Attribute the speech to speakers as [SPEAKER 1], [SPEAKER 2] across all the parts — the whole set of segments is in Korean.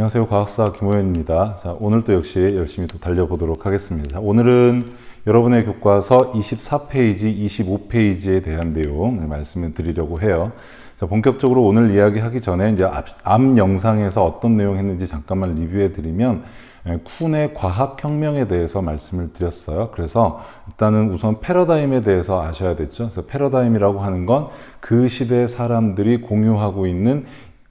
[SPEAKER 1] 안녕하세요. 과학사 김호연입니다. 자, 오늘도 역시 열심히 또 달려보도록 하겠습니다. 자, 오늘은 여러분의 교과서 24페이지, 25페이지에 대한 내용 말씀을 드리려고 해요. 자, 본격적으로 오늘 이야기하기 전에 이제 앞, 앞 영상에서 어떤 내용 했는지 잠깐만 리뷰해 드리면 예, 쿤의 과학혁명에 대해서 말씀을 드렸어요. 그래서 일단은 우선 패러다임에 대해서 아셔야 됐죠. 그래서 패러다임이라고 하는 건 그 시대 사람들이 공유하고 있는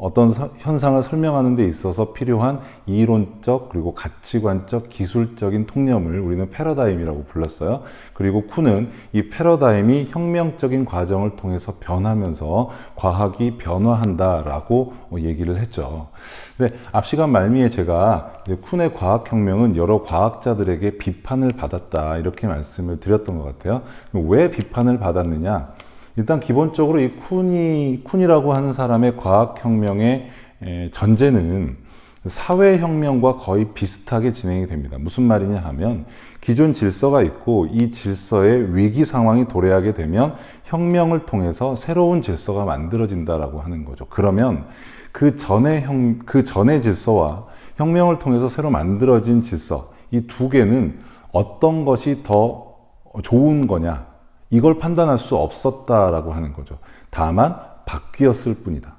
[SPEAKER 1] 어떤 서- 현상을 설명하는 데 있어서 필요한 이론적 그리고 가치관적 기술적인 통념을 우리는 패러다임이라고 불렀어요. 그리고 쿠는 이 패러다임이 혁명적인 과정을 통해서 변하면서 과학이 변화한다라고 얘기를 했죠. 근데 앞 시간 말미에 제가 쿤의 과학 혁명은 여러 과학자들에게 비판을 받았다 이렇게 말씀을 드렸던 것 같아요. 왜 비판을 받았느냐? 일단 기본적으로 이 쿤이 쿤이라고 하는 사람의 과학혁명의 에, 전제는 사회혁명과 거의 비슷하게 진행이 됩니다. 무슨 말이냐 하면 기존 질서가 있고 이 질서의 위기 상황이 도래하게 되면 혁명을 통해서 새로운 질서가 만들어진다라고 하는 거죠. 그러면 그 전의 형, 그 전의 질서와 혁명을 통해서 새로 만들어진 질서 이 두 개는 어떤 것이 더 좋은 거냐 이걸 판단할 수 없었다라고 하는 거죠. 다만 바뀌었을 뿐이다.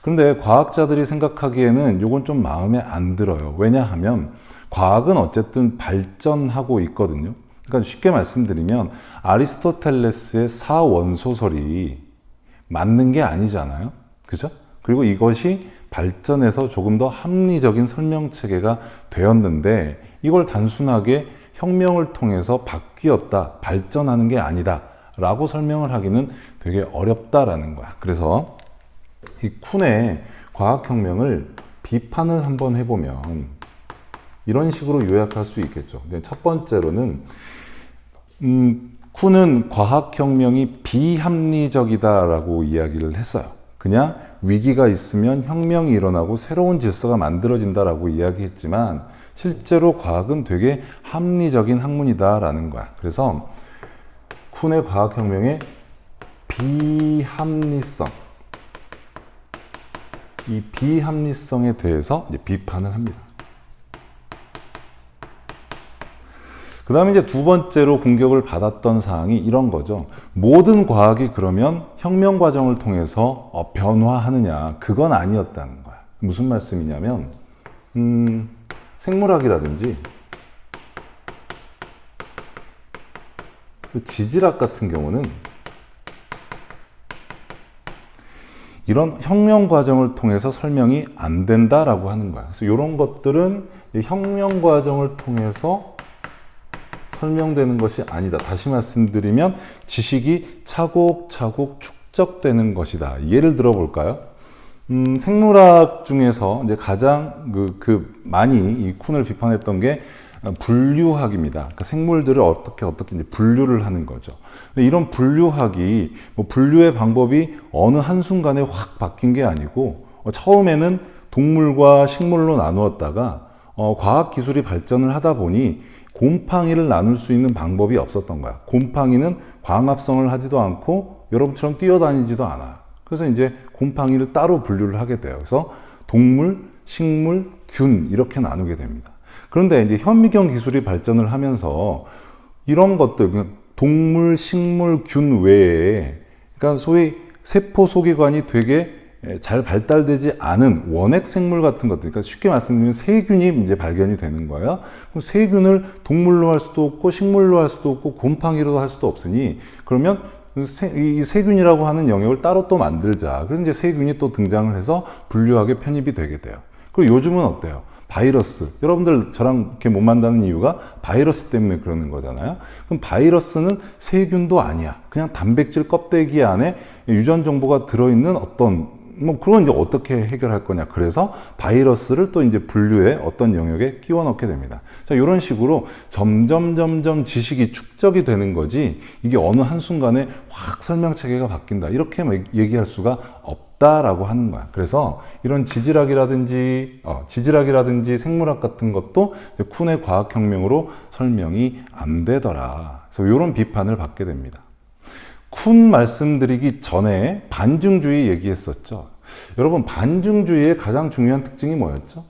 [SPEAKER 1] 그런데 과학자들이 생각하기에는 이건 좀 마음에 안 들어요. 왜냐하면 과학은 어쨌든 발전하고 있거든요. 그러니까 쉽게 말씀드리면 아리스토텔레스의 사원소설이 맞는 게 아니잖아요. 그죠? 그리고 이것이 발전해서 조금 더 합리적인 설명 체계가 되었는데 이걸 단순하게 혁명을 통해서 바뀌었다, 발전하는 게 아니다. 라고 설명을 하기는 되게 어렵다라는 거야. 그래서 이 쿤의 과학혁명을 비판을 한번 해보면 이런 식으로 요약할 수 있겠죠. 근데 첫 번째로는, 음, 쿤은 과학혁명이 비합리적이다라고 이야기를 했어요. 그냥 위기가 있으면 혁명이 일어나고 새로운 질서가 만들어진다라고 이야기했지만 실제로 과학은 되게 합리적인 학문이다라는 거야. 그래서 쿤의 과학혁명의 비합리성, 이 비합리성에 대해서 비판을 합니다. 그 다음에 이제 두 번째로 공격을 받았던 사항이 이런 거죠. 모든 과학이 그러면 혁명 과정을 통해서 어, 변화하느냐. 그건 아니었다는 거야. 무슨 말씀이냐면, 음, 생물학이라든지, 그 지질학 같은 경우는 이런 혁명 과정을 통해서 설명이 안 된다라고 하는 거야. 그래서 이런 것들은 혁명 과정을 통해서 설명되는 것이 아니다. 다시 말씀드리면 지식이 차곡차곡 축적되는 것이다. 예를 들어 볼까요? 음, 생물학 중에서 이제 가장 그, 그 많이 이 쿤을 비판했던 게 분류학입니다. 그러니까 생물들을 어떻게 어떻게 이제 분류를 하는 거죠. 이런 분류학이 뭐 분류의 방법이 어느 한 순간에 확 바뀐 게 아니고 어, 처음에는 동물과 식물로 나누었다가 어, 과학 기술이 발전을 하다 보니 곰팡이를 나눌 수 있는 방법이 없었던 거야. 곰팡이는 광합성을 하지도 않고 여러분처럼 뛰어다니지도 않아. 그래서 이제 곰팡이를 따로 분류를 하게 돼요. 그래서 동물, 식물, 균 이렇게 나누게 됩니다. 그런데 이제 현미경 기술이 발전을 하면서 이런 것들, 그냥 동물, 식물, 균 외에, 그러니까 소위 세포 소기관이 되게 잘 발달되지 않은 원핵 생물 같은 것들, 그러니까 쉽게 말씀드리면 세균이 이제 발견이 되는 거예요. 그럼 세균을 동물로 할 수도 없고, 식물로 할 수도 없고, 곰팡이로 할 수도 없으니, 그러면 이 세균이라고 하는 영역을 따로 또 만들자. 그래서 이제 세균이 또 등장을 해서 분류하게 편입이 되게 돼요. 그리고 요즘은 어때요? 바이러스. 여러분들 저랑 이렇게 못 만나는 이유가 바이러스 때문에 그러는 거잖아요. 그럼 바이러스는 세균도 아니야. 그냥 단백질 껍데기 안에 유전 정보가 들어있는 어떤 뭐 그건 이제 어떻게 해결할 거냐. 그래서 바이러스를 또 이제 분류의 어떤 영역에 끼워 넣게 됩니다. 자, 이런 식으로 점점 점점 지식이 축적이 되는 거지 이게 어느 한순간에 확 설명 체계가 바뀐다. 이렇게 얘기할 수가 없다 라고 하는 거야. 그래서 이런 지질학이라든지 어, 지질학이라든지 생물학 같은 것도 쿤의 과학혁명으로 설명이 안 되더라. 그래서 이런 비판을 받게 됩니다. 쿤 말씀드리기 전에 반증주의 얘기했었죠. 여러분, 반증주의의 가장 중요한 특징이 뭐였죠?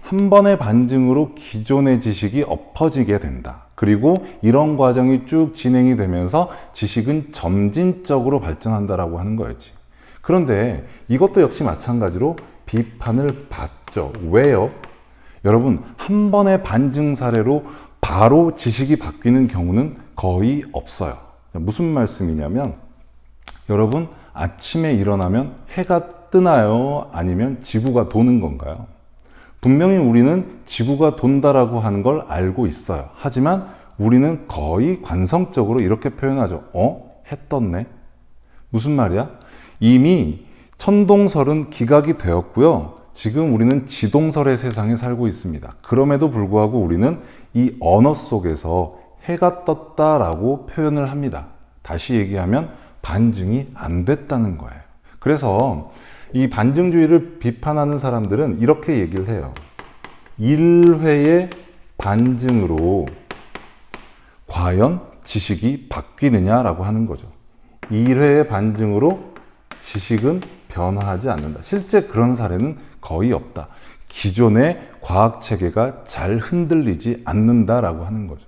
[SPEAKER 1] 한 번의 반증으로 기존의 지식이 엎어지게 된다. 그리고 이런 과정이 쭉 진행이 되면서 지식은 점진적으로 발전한다라고 하는 거였지. 그런데 이것도 역시 마찬가지로 비판을 받죠. 왜요? 여러분, 한 번의 반증 사례로 바로 지식이 바뀌는 경우는 거의 없어요. 무슨 말씀이냐면, 여러분, 아침에 일어나면 해가 뜨나요? 아니면 지구가 도는 건가요? 분명히 우리는 지구가 돈다라고 하는 걸 알고 있어요. 하지만 우리는 거의 관성적으로 이렇게 표현하죠. 어? 해 떴네? 무슨 말이야? 이미 천동설은 기각이 되었고요. 지금 우리는 지동설의 세상에 살고 있습니다. 그럼에도 불구하고 우리는 이 언어 속에서 해가 떴다라고 표현을 합니다. 다시 얘기하면 반증이 안 됐다는 거예요. 그래서 이 반증주의를 비판하는 사람들은 이렇게 얘기를 해요. 1회의 반증으로 과연 지식이 바뀌느냐라고 하는 거죠. 1회의 반증으로 지식은 변화하지 않는다. 실제 그런 사례는 거의 없다. 기존의 과학 체계가 잘 흔들리지 않는다라고 하는 거죠.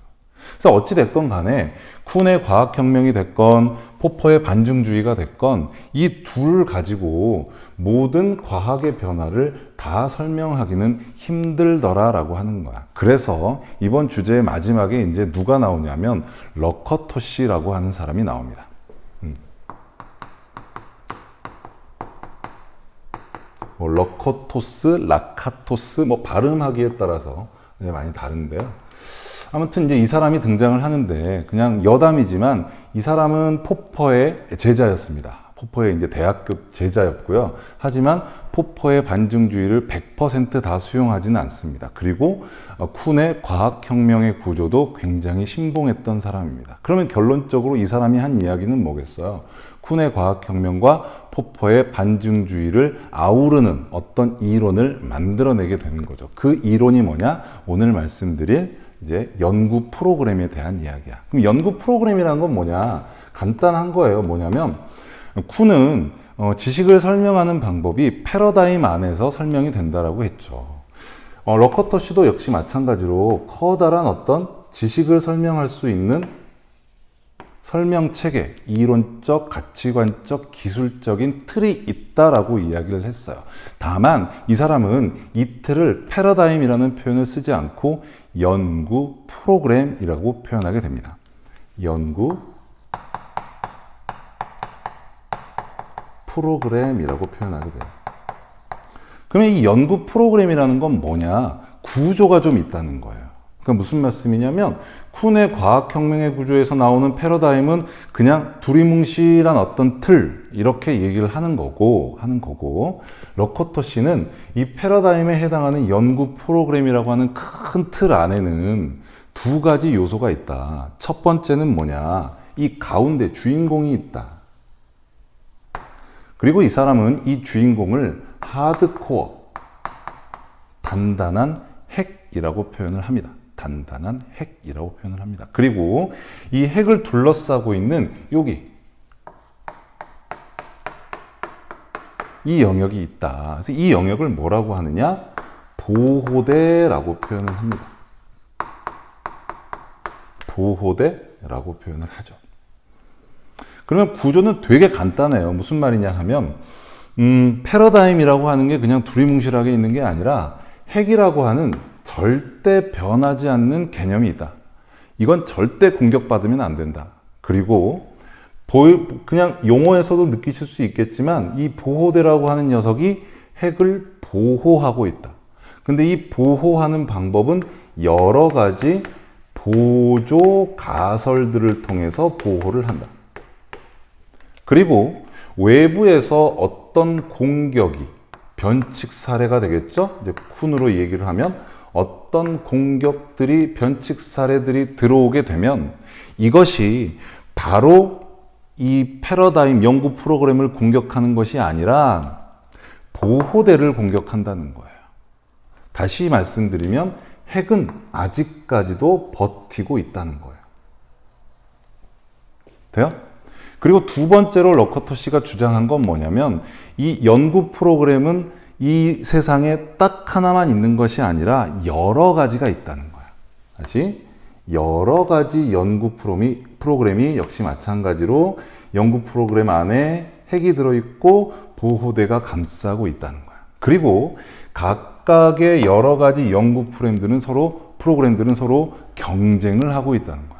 [SPEAKER 1] 그래서 어찌됐건 간에 쿤의 과학혁명이 됐건 포퍼의 반증주의가 됐건 이둘 가지고 모든 과학의 변화를 다 설명하기는 힘들더라라고 하는 거야. 그래서 이번 주제의 마지막에 이제 누가 나오냐면 러커토시라고 하는 사람이 나옵니다. 뭐 러커토스, 라카토스 뭐 발음하기에 따라서 많이 다른데요. 아무튼 이제 이 사람이 등장을 하는데 그냥 여담이지만 이 사람은 포퍼의 제자였습니다. 포퍼의 이제 대학교 제자였고요. 하지만 포퍼의 반증주의를 100%다 수용하지는 않습니다. 그리고 쿤의 과학혁명의 구조도 굉장히 신봉했던 사람입니다. 그러면 결론적으로 이 사람이 한 이야기는 뭐겠어요? 쿤의 과학혁명과 포퍼의 반증주의를 아우르는 어떤 이론을 만들어내게 되는 거죠. 그 이론이 뭐냐? 오늘 말씀드릴 이제 연구 프로그램에 대한 이야기야. 그럼 연구 프로그램이라는 건 뭐냐? 간단한 거예요. 뭐냐면 쿤은 어, 지식을 설명하는 방법이 패러다임 안에서 설명이 된다라고 했죠. 어, 러커터 씨도 역시 마찬가지로 커다란 어떤 지식을 설명할 수 있는 설명 체계, 이론적, 가치관적, 기술적인 틀이 있다라고 이야기를 했어요. 다만 이 사람은 이 틀을 패러다임이라는 표현을 쓰지 않고 연구 프로그램이라고 표현하게 됩니다. 연구 프로그램이라고 표현하게 돼요. 그러면 이 연구 프로그램이라는 건 뭐냐? 구조가 좀 있다는 거예요. 그러니까 무슨 말씀이냐면 쿤의 과학혁명의 구조에서 나오는 패러다임은 그냥 두리뭉실한 어떤 틀 이렇게 얘기를 하는 거고 하는 거고 러커터 씨는 이 패러다임에 해당하는 연구 프로그램이라고 하는 큰 틀 안에는 두 가지 요소가 있다. 첫 번째는 뭐냐? 이 가운데 주인공이 있다. 그리고 이 사람은 이 주인공을 하드코어 단단한 핵이라고 표현을 합니다. 단단한 핵이라고 표현을 합니다. 그리고 이 핵을 둘러싸고 있는 여기 이 영역이 있다. 그래서 이 영역을 뭐라고 하느냐? 보호대라고 표현을 합니다. 보호대라고 표현을 하죠. 그러면 구조는 되게 간단해요. 무슨 말이냐 하면, 음, 패러다임이라고 하는 게 그냥 두리뭉실하게 있는 게 아니라 핵이라고 하는 절대 변하지 않는 개념이 있다. 이건 절대 공격받으면 안 된다. 그리고 그냥 용어에서도 느끼실 수 있겠지만 이 보호대라고 하는 녀석이 핵을 보호하고 있다. 근데 이 보호하는 방법은 여러 가지 보조 가설들을 통해서 보호를 한다. 그리고 외부에서 어떤 공격이 변칙 사례가 되겠죠? 이제 쿤으로 얘기를 하면 어떤 공격들이 변칙 사례들이 들어오게 되면 이것이 바로 이 패러다임 연구 프로그램을 공격하는 것이 아니라 보호대를 공격한다는 거예요. 다시 말씀드리면 핵은 아직까지도 버티고 있다는 거예요. 돼요? 그리고 두 번째로 러커터 씨가 주장한 건 뭐냐면 이 연구 프로그램은 이 세상에 딱 하나만 있는 것이 아니라 여러 가지가 있다는 거야. 다시 여러 가지 연구 프로그램이, 프로그램이 역시 마찬가지로 연구 프로그램 안에 핵이 들어있고 보호대가 감싸고 있다는 거야. 그리고 각각의 여러 가지 연구 프로그램들은 서로 프로그램들은 서로 경쟁을 하고 있다는 거야.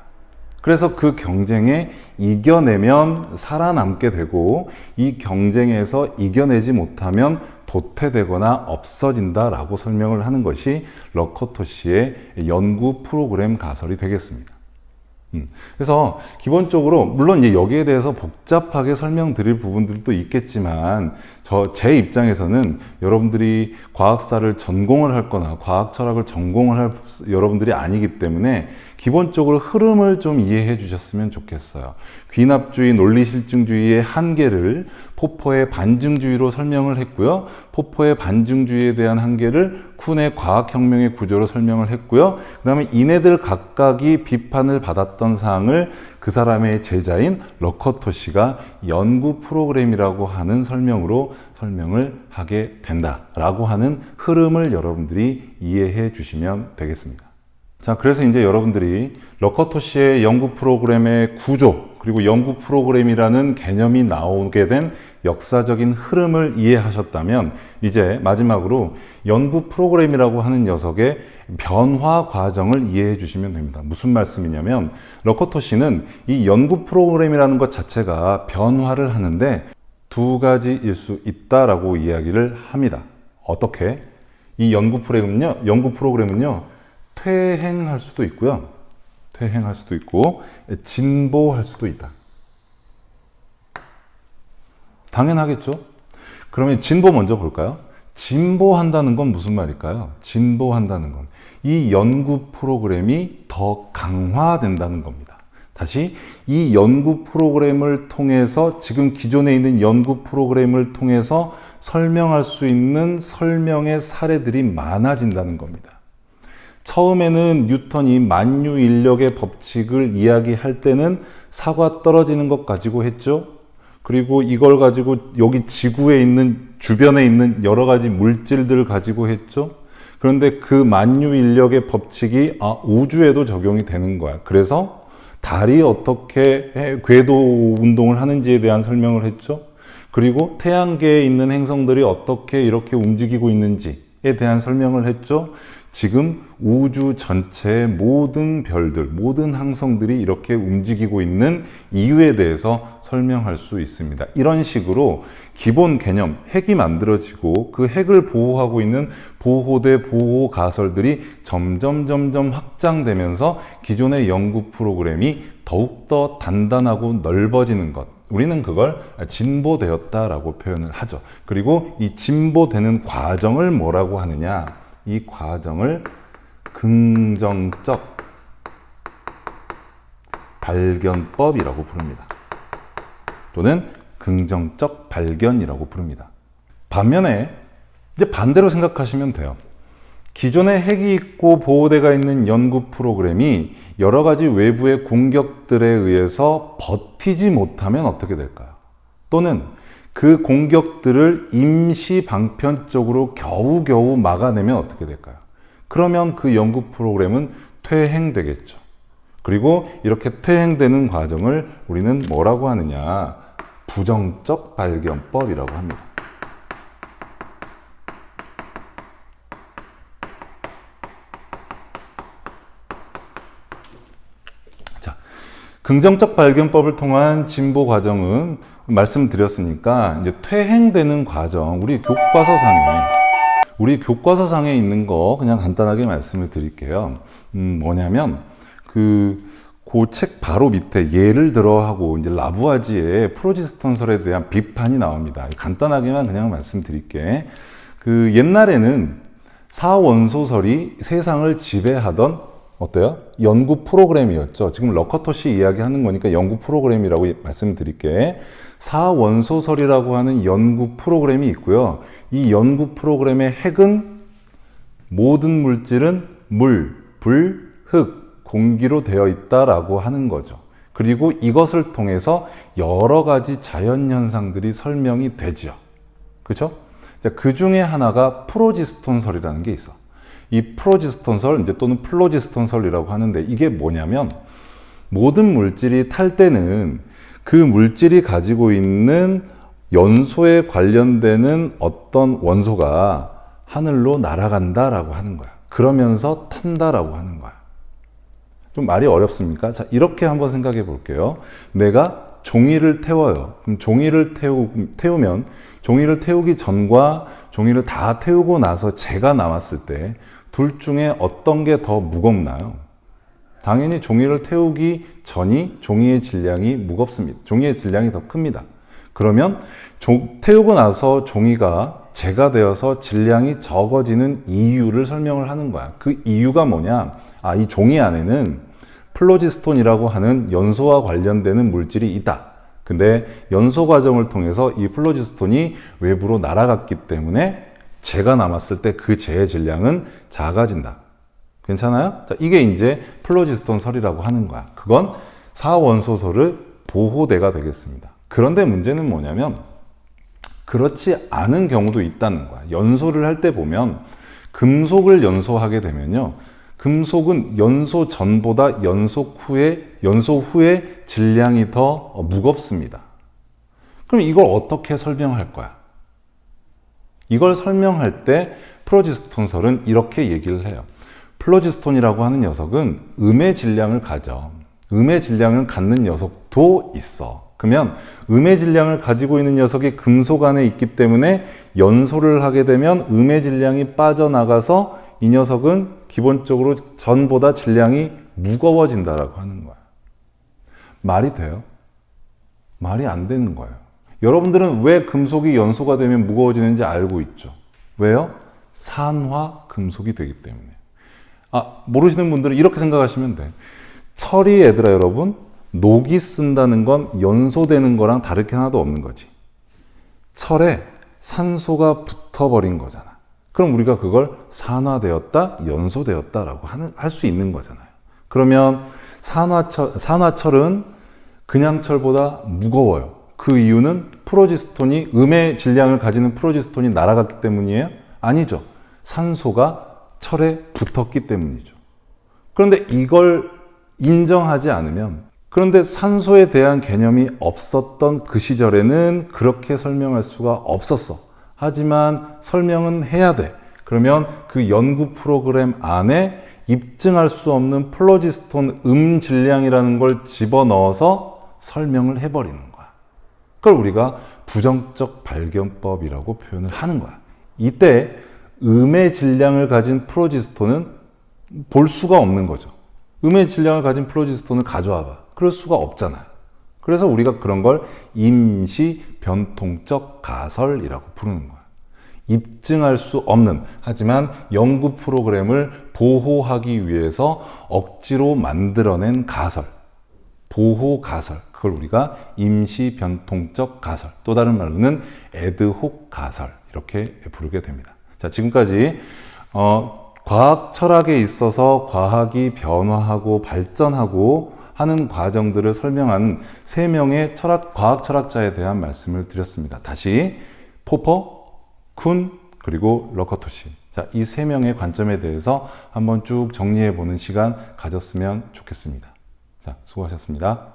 [SPEAKER 1] 그래서 그 경쟁에 이겨내면 살아남게 되고 이 경쟁에서 이겨내지 못하면 도태되거나 없어진다라고 설명을 하는 것이 러커토시의 연구 프로그램 가설이 되겠습니다. 음, 그래서 기본적으로 물론 이제 여기에 대해서 복잡하게 설명드릴 부분들도 있겠지만 저 제 입장에서는 여러분들이 과학사를 전공을 할 거나 과학 철학을 전공을 할 여러분들이 아니기 때문에 기본적으로 흐름을 좀 이해해 주셨으면 좋겠어요. 귀납주의, 논리실증주의의 한계를 포포의 반증주의로 설명을 했고요. 포포의 반증주의에 대한 한계를 쿤의 과학혁명의 구조로 설명을 했고요. 그 다음에 이네들 각각이 비판을 받았던 사항을 그 사람의 제자인 러커토시가 연구 프로그램이라고 하는 설명으로 설명을 하게 된다라고 하는 흐름을 여러분들이 이해해 주시면 되겠습니다. 자, 그래서 이제 여러분들이 러커토시의 연구 프로그램의 구조, 그리고 연구 프로그램이라는 개념이 나오게 된 역사적인 흐름을 이해하셨다면, 이제 마지막으로 연구 프로그램이라고 하는 녀석의 변화 과정을 이해해 주시면 됩니다. 무슨 말씀이냐면, 러커토시는 이 연구 프로그램이라는 것 자체가 변화를 하는데 두 가지일 수 있다라고 이야기를 합니다. 어떻게? 이 연구 프로그램은요, 연구 프로그램은요, 퇴행할 수도 있고요. 퇴행할 수도 있고 진보할 수도 있다. 당연하겠죠? 그러면 진보 먼저 볼까요? 진보한다는 건 무슨 말일까요? 진보한다는 건 이 연구 프로그램이 더 강화된다는 겁니다. 다시 이 연구 프로그램을 통해서 지금 기존에 있는 연구 프로그램을 통해서 설명할 수 있는 설명의 사례들이 많아진다는 겁니다. 처음에는 뉴턴이 만유 인력의 법칙을 이야기할 때는 사과 떨어지는 것 가지고 했죠. 그리고 이걸 가지고 여기 지구에 있는 주변에 있는 여러 가지 물질들을 가지고 했죠. 그런데 그 만유 인력의 법칙이 아, 우주에도 적용이 되는 거야. 그래서 달이 어떻게 해, 궤도 운동을 하는지에 대한 설명을 했죠. 그리고 태양계에 있는 행성들이 어떻게 이렇게 움직이고 있는지에 대한 설명을 했죠. 지금 우주 전체의 모든 별들, 모든 항성들이 이렇게 움직이고 있는 이유에 대해서 설명할 수 있습니다. 이런 식으로 기본 개념, 핵이 만들어지고 그 핵을 보호하고 있는 보호대 보호 가설들이 점점 점점 확장되면서 기존의 연구 프로그램이 더욱더 단단하고 넓어지는 것. 우리는 그걸 진보되었다라고 표현을 하죠. 그리고 이 진보되는 과정을 뭐라고 하느냐? 이 과정을 긍정적 발견법이라고 부릅니다. 또는 긍정적 발견이라고 부릅니다. 반면에 이제 반대로 생각하시면 돼요. 기존에 핵이 있고 보호대가 있는 연구 프로그램이 여러 가지 외부의 공격들에 의해서 버티지 못하면 어떻게 될까요? 또는 그 공격들을 임시 방편적으로 겨우겨우 막아내면 어떻게 될까요? 그러면 그 연구 프로그램은 퇴행되겠죠. 그리고 이렇게 퇴행되는 과정을 우리는 뭐라고 하느냐? 부정적 발견법이라고 합니다. 자, 긍정적 발견법을 통한 진보 과정은 말씀드렸으니까 이제 퇴행되는 과정 우리 교과서상에 우리 교과서상에 있는 거 그냥 간단하게 말씀을 드릴게요. 음, 뭐냐면 그그책 바로 밑에 예를 들어 하고 이제 라부아지의 프로지스턴설에 대한 비판이 나옵니다. 간단하게만 그냥 말씀드릴게. 그 옛날에는 사원소설이 세상을 지배하던 어때요? 연구 프로그램이었죠. 지금 러커터시 이야기하는 거니까 연구 프로그램이라고 말씀드릴게. 사원소설이라고 하는 연구 프로그램이 있고요. 이 연구 프로그램의 핵은 모든 물질은 물, 불, 흙, 공기로 되어 있다라고 하는 거죠. 그리고 이것을 통해서 여러 가지 자연 현상들이 설명이 되죠. 그렇죠? 그 중에 하나가 프로지스톤설이라는 게 있어. 이 프로지스톤설 이제 또는 플로지스톤설이라고 하는데 이게 뭐냐면 모든 물질이 탈 때는 그 물질이 가지고 있는 연소에 관련되는 어떤 원소가 하늘로 날아간다라고 하는 거야. 그러면서 탄다라고 하는 거야. 좀 말이 어렵습니까? 자, 이렇게 한번 생각해 볼게요. 내가 종이를 태워요. 그럼 종이를 태우, 태우면 종이를 태우기 전과 종이를 다 태우고 나서 재가 남았을 때 둘 중에 어떤 게 더 무겁나요? 당연히 종이를 태우기 전이 종이의 질량이 무겁습니다. 종이의 질량이 더 큽니다. 그러면 종, 태우고 나서 종이가 재가 되어서 질량이 적어지는 이유를 설명을 하는 거야. 그 이유가 뭐냐? 아, 이 종이 안에는 플로지스톤이라고 하는 연소와 관련되는 물질이 있다. 근데 연소 과정을 통해서 이 플로지스톤이 외부로 날아갔기 때문에 재가 남았을 때 그 재의 질량은 작아진다. 괜찮아요? 자, 이게 이제 플로지스톤 설이라고 하는 거야. 그건 사원소설의 보호대가 되겠습니다. 그런데 문제는 뭐냐면 그렇지 않은 경우도 있다는 거야. 연소를 할 때 보면 금속을 연소하게 되면요. 금속은 연소 전보다 연소 후에 연소 후에 질량이 더 무겁습니다. 그럼 이걸 어떻게 설명할 거야? 이걸 설명할 때 프로지스톤설은 이렇게 얘기를 해요. 플로지스톤이라고 하는 녀석은 음의 질량을 가져. 음의 질량을 갖는 녀석도 있어. 그러면 음의 질량을 가지고 있는 녀석이 금속 안에 있기 때문에 연소를 하게 되면 음의 질량이 빠져나가서 이 녀석은 기본적으로 전보다 질량이 무거워진다라고 하는 거야. 말이 돼요? 말이 안 되는 거예요. 여러분들은 왜 금속이 연소가 되면 무거워지는지 알고 있죠. 왜요? 산화 금속이 되기 때문에. 아, 모르시는 분들은 이렇게 생각하시면 돼. 철이 얘들아 여러분, 녹이 쓴다는 건 연소되는 거랑 다를 게 하나도 없는 거지. 철에 산소가 붙어버린 거잖아. 그럼 우리가 그걸 산화되었다, 연소되었다라고 하는, 할 수 있는 거잖아요. 그러면 산화철, 산화철은 그냥 철보다 무거워요. 그 이유는 프로지스톤이, 음의 질량을 가지는 프로지스톤이 날아갔기 때문이에요? 아니죠. 산소가 철에 붙었기 때문이죠. 그런데 이걸 인정하지 않으면 그런데 산소에 대한 개념이 없었던 그 시절에는 그렇게 설명할 수가 없었어. 하지만 설명은 해야 돼. 그러면 그 연구 프로그램 안에 입증할 수 없는 플로지스톤 음 질량이라는 걸 집어넣어서 설명을 해버리는 거야. 그걸 우리가 부정적 발견법이라고 표현을 하는 거야. 이때 음의 질량을 가진 프로지스톤은 볼 수가 없는 거죠. 음의 질량을 가진 플로지스톤을 가져와 봐. 그럴 수가 없잖아요. 그래서 우리가 그런 걸 임시 변통적 가설이라고 부르는 거야. 입증할 수 없는, 하지만 연구 프로그램을 보호하기 위해서 억지로 만들어낸 가설. 보호 가설. 그걸 우리가 임시 변통적 가설. 또 다른 말로는 에드혹 가설. 이렇게 부르게 됩니다. 자, 지금까지, 어, 과학 철학에 있어서 과학이 변화하고 발전하고 하는 과정들을 설명한 세 명의 철학, 과학 철학자에 대한 말씀을 드렸습니다. 다시 포퍼, 쿤, 그리고 러커토시. 자, 이 세 명의 관점에 대해서 한번 쭉 정리해 보는 시간 가졌으면 좋겠습니다. 자, 수고하셨습니다.